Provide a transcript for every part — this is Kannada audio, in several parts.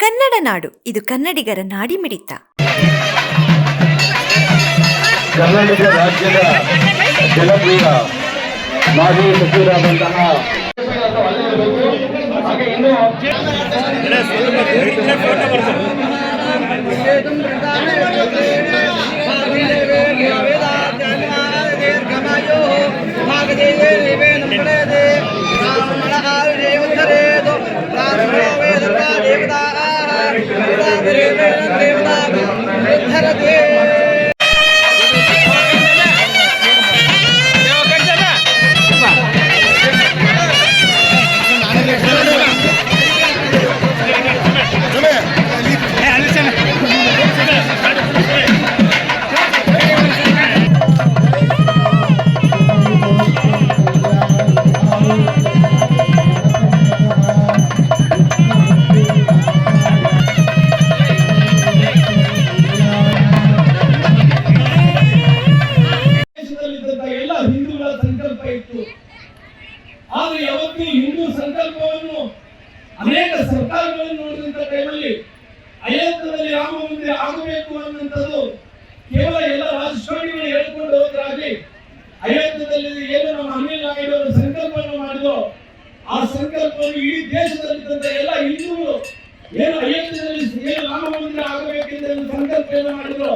ಕನ್ನಡ ನಾಡು. ಇದು ಕನ್ನಡಿಗರ ನಾಡಿಮಿಡಿತ. ಕರ್ನಾಟಕ ರಾಜ್ಯದ ಜನಪ್ರಿಯ ಮಾಜಿ ಸಚಿವರಾದಂತಹ Amen. Amen. ಸಂಕಲ್ಪ ಇತ್ತು. ಆದ್ರೆ ಯಾವತ್ತು ಹಿಂದೂ ಸಂಕಲ್ಪವನ್ನು, ಅನೇಕ ಸರ್ಕಾರಗಳನ್ನು ನೋಡಿದಂತ ಟೈಮಲ್ಲಿ ಅಯೋಧ್ಯದಲ್ಲಿ ರಾಮ ಮಂದಿರ ಆಗಬೇಕು ಅನ್ನುವಂಥದ್ದು ಕೇವಲ ಎಲ್ಲ ರಾಜಕಾರಣಿಗಳು ಹೇಳ್ಕೊಂಡು ಹೋದ್ರಾಗಿ ಅಯೋಧ್ಯದಲ್ಲಿ ಏನು ನಮ್ಮ ಅನಿಲ್ ನಾಯ್ಡು ಅವರು ಸಂಕಲ್ಪವನ್ನು ಮಾಡಿದೋ, ಆ ಸಂಕಲ್ಪವನ್ನು ಇಡೀ ದೇಶದಲ್ಲಿದ್ದಂತ ಎಲ್ಲ ಹಿಂದೂಗಳು ಏನು ಅಯೋಧ್ಯದಲ್ಲಿ ಏನು ರಾಮ ಮಂದಿರ ಆಗಬೇಕೆಂದು ಸಂಕಲ್ಪವನ್ನು ಮಾಡಿದ್ರು,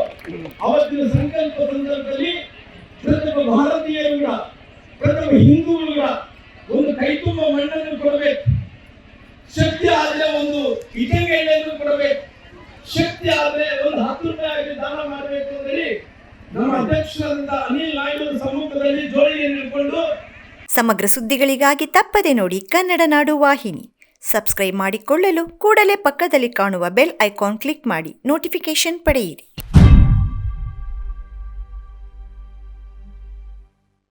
ಅವತ್ತಿನ ಸಂಕಲ್ಪ ಸಂದರ್ಭದಲ್ಲಿ ಕೂಡ ಪ್ರತಿಯೊಬ್ಬ ಹಿಂದೂಗಳ ಒಂದು ಕೈ ತುಂಬ ಮಣ್ಣನ್ನು ಕೊಡಬೇಕು. ಶಕ್ತಿ ಆದ್ರೆ ಒಂದು ಇಟಂಗಿ ಎಣ್ಣೆಯನ್ನು ಕೊಡಬೇಕು. ಶಕ್ತಿ ಆದ್ರೆ ಒಂದು ಹತ್ತು ರೂಪಾಯಿ ದಾನ ಮಾಡಬೇಕು ಅಂತೇಳಿ ನಮ್ಮ ಅಧ್ಯಕ್ಷರಾದಂತ ಅನಿಲ್ ನಾಯ್ಡು ಸಮ್ಮುಖದಲ್ಲಿ ಜೋಳಿಯನ್ನು ಹಿಡ್ಕೊಂಡು ಸಮಗ್ರ ಸುದ್ದಿಗಳಿಗಾಗಿ ತಪ್ಪದೆ ನೋಡಿ ಕನ್ನಡ ನಾಡು ವಾಹಿನಿ. ಸಬ್ಸ್ಕ್ರೈಬ್ ಮಾಡಿಕೊಳ್ಳಲು ಕೂಡಲೇ ಪಕ್ಕದಲ್ಲಿ ಕಾಣುವ ಬೆಲ್ ಐಕಾನ್ ಕ್ಲಿಕ್ ಮಾಡಿ ನೋಟಿಫಿಕೇಶನ್ ಪಡೆಯಿರಿ.